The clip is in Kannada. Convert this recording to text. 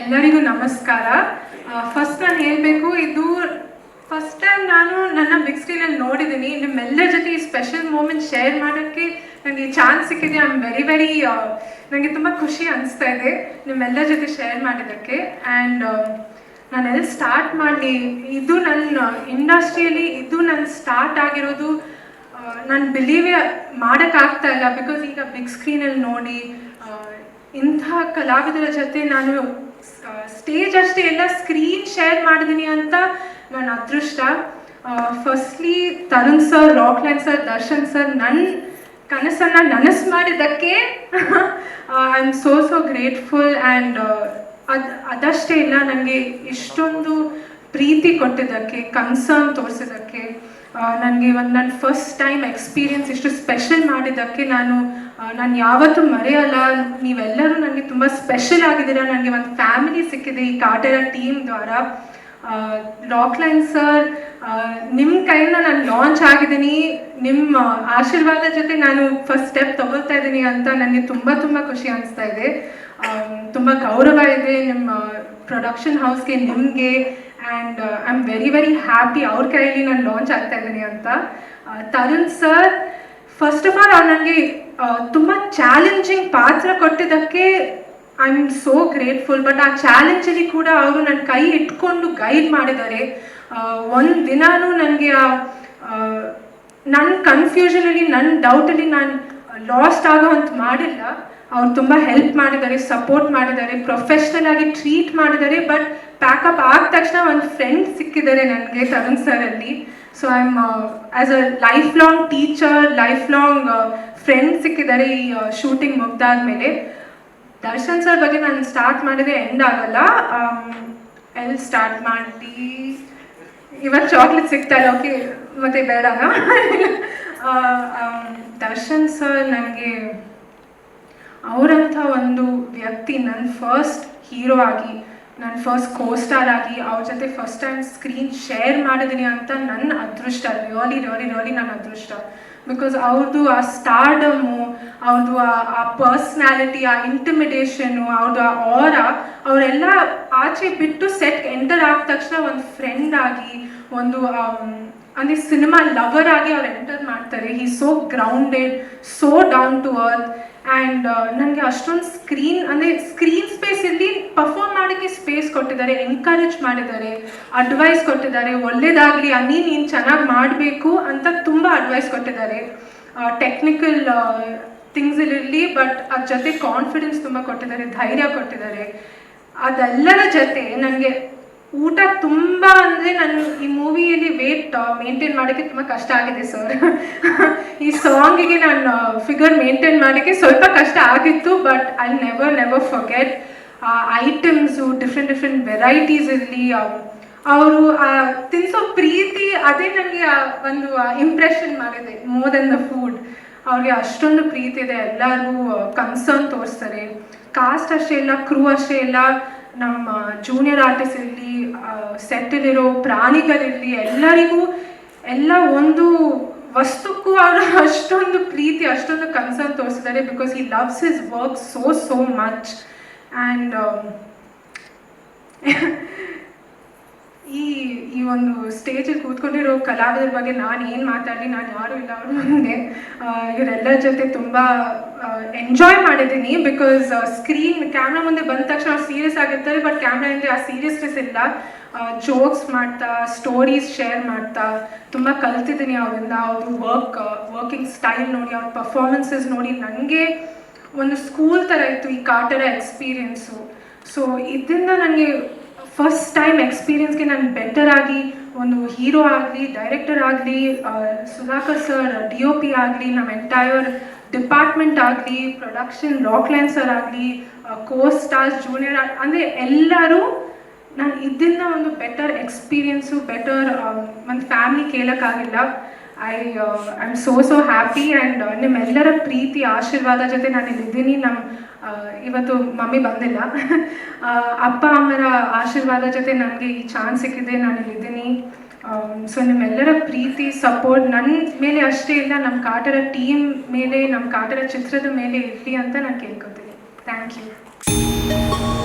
ಎಲ್ಲರಿಗೂ ನಮಸ್ಕಾರ. ಫಸ್ಟ್ ನಾನು ಹೇಳಬೇಕು, ಇದು ಫಸ್ಟ್ ಟೈಮ್ ನಾನು ನನ್ನ ಬಿಗ್ ಸ್ಕ್ರೀನಲ್ಲಿ ನೋಡಿದ್ದೀನಿ. ನಿಮ್ಮೆಲ್ಲರ ಜೊತೆ ಈ ಸ್ಪೆಷಲ್ ಮೂಮೆಂಟ್ ಶೇರ್ ಮಾಡೋಕ್ಕೆ ನನಗೆ ಚಾನ್ಸ್ ಸಿಕ್ಕಿದೆ. ಐ ಆಮ್ ವೆರಿ ವೆರಿ ನನಗೆ ತುಂಬ ಖುಷಿ ಅನಿಸ್ತಾ ಇದೆ ನಿಮ್ಮೆಲ್ಲರ ಜೊತೆ ಶೇರ್ ಮಾಡಿದ್ದಕ್ಕೆ. ಆ್ಯಂಡ್ ನಾನು ಎಲ್ಲಿ ಸ್ಟಾರ್ಟ್ ಮಾಡಿ, ಇದು ನನ್ನ ಇಂಡಸ್ಟ್ರಿಯಲ್ಲಿ ಇದು ನನ್ನ ಸ್ಟಾರ್ಟ್ ಆಗಿರೋದು ನಾನು ಬಿಲೀವೇ ಮಾಡೋಕ್ಕಾಗ್ತಾ ಇಲ್ಲ. ಬಿಕಾಸ್ ಈಗ ಬಿಗ್ ಸ್ಕ್ರೀನಲ್ಲಿ ನೋಡಿ ಇಂಥ ಕಲಾವಿದರ ಜೊತೆ ನಾನು ಸ್ಟೇಜ್ ಅಷ್ಟೇ ಎಲ್ಲ ಸ್ಕ್ರೀನ್ ಶೇರ್ ಮಾಡಿದೀನಿ ಅಂತ ನನ್ನ ಅದೃಷ್ಟ. Firstly Tarun sir Rockline sir Darshan sir ನನ್ನ ಕನಸನ್ನು ನನಸು ಮಾಡಿದ್ದಕ್ಕೆ I am so so grateful and ಅದು, ಅದಷ್ಟೇ ಇಲ್ಲ ನನಗೆ ಇಷ್ಟೊಂದು ಪ್ರೀತಿ ಕೊಟ್ಟಿದ್ದಕ್ಕೆ ಕನ್ಸರ್ನ್ ತೋರಿಸಿದ್ದಕ್ಕೆ ನನಗೆ ಒಂದು ನನ್ನ ಫಸ್ಟ್ ಟೈಮ್ ಎಕ್ಸ್ಪೀರಿಯನ್ಸ್ ಇಷ್ಟು ಸ್ಪೆಷಲ್ ಮಾಡಿದ್ದಕ್ಕೆ ನಾನು ನಾನು ಯಾವತ್ತೂ ಮರೆಯಲ್ಲ. ನೀವೆಲ್ಲರೂ ನನಗೆ ತುಂಬ ಸ್ಪೆಷಲ್ ಆಗಿದ್ದೀರಾ. ನನಗೆ ಒಂದು ಫ್ಯಾಮಿಲಿ ಸಿಕ್ಕಿದೆ ಈ ಕಾಟರ ಟೀಮ್ ದ್ವಾರ. ರಾಕ್ಲೈನ್ ಸರ್ ನಿಮ್ಮ ಕೈಯಿಂದ ನಾನು ಲಾಂಚ್ ಆಗಿದ್ದೀನಿ. ನಿಮ್ಮ ಆಶೀರ್ವಾದ ಜೊತೆ ನಾನು ಫಸ್ಟ್ ಸ್ಟೆಪ್ ತಗೊಳ್ತಾ ಇದ್ದೀನಿ ಅಂತ ನನಗೆ ತುಂಬ ತುಂಬ ಖುಷಿ ಅನಿಸ್ತಾ ಇದೆ. ತುಂಬ ಗೌರವ ಇದೆ ನಿಮ್ಮ ಪ್ರೊಡಕ್ಷನ್ ಹೌಸ್ಗೆ ನಿಮಗೆ. And I am very very happy ಅವ್ರ ಕೈಯಲ್ಲಿ ನಾನು ಲಾಂಚ್ ಆಗ್ತಾ ಇದ್ದೀನಿ ಅಂತ. Tarun sir first of all ಅವ್ರು ನನಗೆ ತುಂಬ ಚಾಲೆಂಜಿಂಗ್ ಪಾತ್ರ ಕೊಟ್ಟಿದ್ದಕ್ಕೆ I am so grateful but ಆ ಚಾಲೆಂಜಲ್ಲಿ ಕೂಡ ಅವರು ನನ್ನ ಕೈ ಇಟ್ಕೊಂಡು ಗೈಡ್ ಮಾಡಿದ್ದಾರೆ. ಒಂದು ದಿನಾನೂ ನನಗೆ ಆ ನನ್ನ ಕನ್ಫ್ಯೂಷನಲ್ಲಿ ನನ್ನ ಡೌಟಲ್ಲಿ ನಾನು ಲಾಸ್ಟ್ ಆಗೋ ಅಂತ ಮಾಡಿಲ್ಲ. ಅವ್ರು ತುಂಬ ಹೆಲ್ಪ್ ಮಾಡಿದ್ದಾರೆ ಸಪೋರ್ಟ್ ಮಾಡಿದ್ದಾರೆ ಪ್ರೊಫೆಷನಲ್ ಆಗಿ ಟ್ರೀಟ್ ಮಾಡಿದ್ದಾರೆ. ಬಟ್ ಪ್ಯಾಕಪ್ ಆದ ತಕ್ಷಣ ಒಂದು ಫ್ರೆಂಡ್ ಸಿಕ್ಕಿದ್ದಾರೆ ನನಗೆ ತರುಣ್ ಅಲ್ಲಿ. So I am as a lifelong teacher lifelong friend ಸಿಕ್ಕಿದ್ದಾರೆ ಈ ಶೂಟಿಂಗ್ ಮುಗ್ದಾದ್ಮೇಲೆ, ದರ್ಶನ್ ಸರ್ ಬಗ್ಗೆ ನಾನು ಸ್ಟಾರ್ಟ್ ಮಾಡಿದ್ರೆ ಎಂಡ್ ಆಗಲ್ಲ. ಎಲ್ಲಿ ಸ್ಟಾರ್ಟ್ ಮಾಡಿ ಇವತ್ತು ಚಾಕ್ಲೇಟ್ ಸಿಗ್ತಾಯಿಲ್ಲ ಓಕೆ ಮತ್ತೆ ಬೇಡ. ದರ್ಶನ್ ಸರ್ ನನಗೆ ಅವರಂಥ ಒಂದು ವ್ಯಕ್ತಿ ನನ್ನ ಫಸ್ಟ್ ಹೀರೋ ಆಗಿ ನನ್ನ ಫಸ್ಟ್ ಕೋಸ್ಟಾರ್ ಆಗಿ, ಅವ್ರ ಜೊತೆ ಫಸ್ಟ್ ಟೈಮ್ ಸ್ಕ್ರೀನ್ ಶೇರ್ ಮಾಡಿದೀನಿ ಅಂತ ನನ್ನ ಅದೃಷ್ಟ ರಿಯಲಿ ರಿಯಲಿ ರಿಯಲಿ ನನ್ನ ಅದೃಷ್ಟ. ಬಿಕಾಸ್ ಅವ್ರದ್ದು ಆ ಸ್ಟಾರ್ಡಮು ಅವ್ರದ್ದು ಆ ಪರ್ಸ್ನಾಲಿಟಿ ಆ ಇಂಟಿಮಿಡೇಷನು ಅವ್ರದ್ದು ಆ ಆರ ಅವರೆಲ್ಲ ಆಚೆ ಬಿಟ್ಟು ಸೆಟ್ ಎಂಟರ್ ಆದ ತಕ್ಷಣ ಒಂದು ಫ್ರೆಂಡ್ ಆಗಿ, ಒಂದು ಅಂದರೆ ಸಿನಿಮಾ ಲವರ್ ಆಗಿ ಅವ್ರು ಎಂಟರ್ ಮಾಡ್ತಾರೆ. He so grounded so down to earth and ನನಗೆ ಅಷ್ಟೊಂದು ಸ್ಕ್ರೀನ್ ಅಂದರೆ ಸ್ಕ್ರೀನ್ ಸ್ಪೇಸಲ್ಲಿ ಪರ್ಫಾರ್ಮ್ ಮಾಡೋಕ್ಕೆ ಸ್ಪೇಸ್ ಕೊಟ್ಟಿದ್ದಾರೆ ಎನ್ಕರೇಜ್ ಮಾಡಿದ್ದಾರೆ ಅಡ್ವೈಸ್ ಕೊಟ್ಟಿದ್ದಾರೆ. ಒಳ್ಳೇದಾಗಲಿ ಅನ್ನಿ ನೀನು ಚೆನ್ನಾಗಿ ಮಾಡಬೇಕು ಅಂತ ತುಂಬ ಅಡ್ವೈಸ್ ಕೊಟ್ಟಿದ್ದಾರೆ. ಟೆಕ್ನಿಕಲ್ ಥಿಂಗ್ಸ್ ಇಲ್ಲಿರಲಿ ಬಟ್ ಅದ್ರ ಜೊತೆ ಕಾನ್ಫಿಡೆನ್ಸ್ ತುಂಬ ಕೊಟ್ಟಿದ್ದಾರೆ, ಧೈರ್ಯ ಕೊಟ್ಟಿದ್ದಾರೆ. ಅದೆಲ್ಲರ ಜೊತೆ ನನಗೆ ಊಟ ತುಂಬ ಅಂದರೆ ನಾನು ಈ ಮೂವಿಯಲ್ಲಿ ವೇಟ್ ಮೇಂಟೈನ್ ಮಾಡೋಕ್ಕೆ ತುಂಬ ಕಷ್ಟ ಆಗಿದೆ ಸರ್ ಈ ಸಾಂಗಿಗೆ ನಾನು ಫಿಗರ್ ಮೇಂಟೈನ್ ಮಾಡೋಕ್ಕೆ ಸ್ವಲ್ಪ ಕಷ್ಟ ಆಗಿತ್ತು but I never never forget ಆ ಐಟಮ್ಸು ಡಿಫ್ರೆಂಟ್ ಡಿಫ್ರೆಂಟ್ ವೆರೈಟೀಸ್ ಇರಲಿ ಅವರು ತಿನ್ಸೋ ಪ್ರೀತಿ, ಅದೇ ನನಗೆ ಒಂದು ಇಂಪ್ರೆಷನ್ ಮಾಡಿದೆ ಮೋರ್ ದೆನ್ ದ ಫುಡ್ ಅವ್ರಿಗೆ ಅಷ್ಟೊಂದು ಪ್ರೀತಿ ಇದೆ, ಎಲ್ಲರಿಗೂ ಕನ್ಸರ್ನ್ ತೋರಿಸ್ತಾರೆ. ಕಾಸ್ಟ್ ಅಷ್ಟೇ ಇಲ್ಲ ಕ್ರೂ ಅಷ್ಟೇ ಇಲ್ಲ ನಮ್ಮ ಜೂನಿಯರ್ ಆರ್ಟಿಸ್ಟ್ ಇರಲಿ ಸೆಟ್ಟಲ್ಲಿರೋ ಪ್ರಾಣಿಗಳಿರಲಿ ಎಲ್ಲರಿಗೂ ಎಲ್ಲ ಒಂದು ವಸ್ತುಕ್ಕೂ ಅವರು ಅಷ್ಟೊಂದು ಪ್ರೀತಿ, ಅಷ್ಟೊಂದು ಕನ್ಸರ್ನ್ ತೋರಿಸಿದ್ದಾರೆ because he loves his work so so much and ಈ ಒಂದು ಸ್ಟೇಜಲ್ಲಿ ಕೂತ್ಕೊಂಡಿರೋ ಕಲಾವಿದರ ಬಗ್ಗೆ ನಾನು ಏನು ಮಾತಾಡಲಿ, ನಾನು ಯಾರು ಇಲ್ಲ ಅವರು ಮುಂದೆ ಇವರೆಲ್ಲರ ಜೊತೆ ತುಂಬ ಎಂಜಾಯ್ ಮಾಡಿದ್ದೀನಿ ಬಿಕಾಸ್ ಸ್ಕ್ರೀನ್ ಕ್ಯಾಮ್ರಾ ಮುಂದೆ ಬಂದ ತಕ್ಷಣ ಅವ್ರು ಸೀರಿಯಸ್ ಆಗಿರ್ತಾರೆ ಬಟ್ ಕ್ಯಾಮ್ರಾ ಹಿಂದೆ ಆ ಸೀರಿಯಸ್ನೆಸ್ ಇಲ್ಲ. ಜೋಕ್ಸ್ ಮಾಡ್ತಾ ಸ್ಟೋರೀಸ್ ಶೇರ್ ಮಾಡ್ತಾ, ತುಂಬ ಕಲ್ತಿದ್ದೀನಿ ಅವರಿಂದ. ಅವ್ರ ವರ್ಕ್ ವರ್ಕಿಂಗ್ ಸ್ಟೈಲ್ ನೋಡಿ, ಅವ್ರ ಪರ್ಫಾರ್ಮೆನ್ಸಸ್ ನೋಡಿ ನನಗೆ ಒಂದು ಸ್ಕೂಲ್ ಥರ ಇತ್ತು ಈ ಕಾಟರ ಎಕ್ಸ್ಪೀರಿಯೆನ್ಸು ಸೊ ಇದರಿಂದ ನನಗೆ ಫಸ್ಟ್ ಟೈಮ್ ಎಕ್ಸ್ಪೀರಿಯನ್ಸ್ಗೆ ನಾನು ಬೆಟರ್ ಆಗಿ ಒಂದು ಹೀರೋ ಆಗಲಿ ಡೈರೆಕ್ಟರ್ ಆಗಲಿ Sudhakar sir D O P ಆಗಲಿ ನಮ್ಮ ಎಂಟೈರ್ ಡಿಪಾರ್ಟ್ಮೆಂಟ್ ಆಗಲಿ ಪ್ರೊಡಕ್ಷನ್ ರಾಕ್ಲ್ಯಾಂಡ್ ಸರ್ ಆಗಲಿ ಕೋ ಸ್ಟಾರ್ಸ್ ಜೂನಿಯರ್ ಅಂದರೆ ಎಲ್ಲರೂ ನಾನು ಇದನ್ನ ಒಂದು ಬೆಟರ್ ಎಕ್ಸ್ಪೀರಿಯನ್ಸು ಬೆಟರ್ ಒಂದು family ಕೇಳೋಕ್ಕಾಗಿಲ್ಲ. I I so so happy and ನಿಮ್ಮೆಲ್ಲರ ಪ್ರೀತಿ, ಆಶೀರ್ವಾದ ಜೊತೆ ನಾನು ಇಲ್ಲಿದ್ದೀನಿ. ನಮ್ಮ ಇವತ್ತು ಮಮ್ಮಿ ಬಂದಿಲ್ಲ. ಅಪ್ಪ, ಅಮ್ಮರ ಆಶೀರ್ವಾದ ಜೊತೆ ನನಗೆ ಈ ಚಾನ್ಸ್ ಸಿಕ್ಕಿದೆ, ನಾನು ಇಲ್ಲಿದ್ದೀನಿ. ಸೊ ನಿಮ್ಮೆಲ್ಲರ ಪ್ರೀತಿ ಸಪೋರ್ಟ್ ನನ್ನ ಮೇಲೆ ಅಷ್ಟೇ ಇಲ್ಲ ನಮ್ಮ ಕಾಟರ ಟೀಮ್ ಮೇಲೆ ನಮ್ಮ ಕಾಟರ ಚಿತ್ರದ ಮೇಲೆ ಇರಲಿ ಅಂತ ನಾನು ಕೇಳ್ಕೊತೀನಿ. Thank you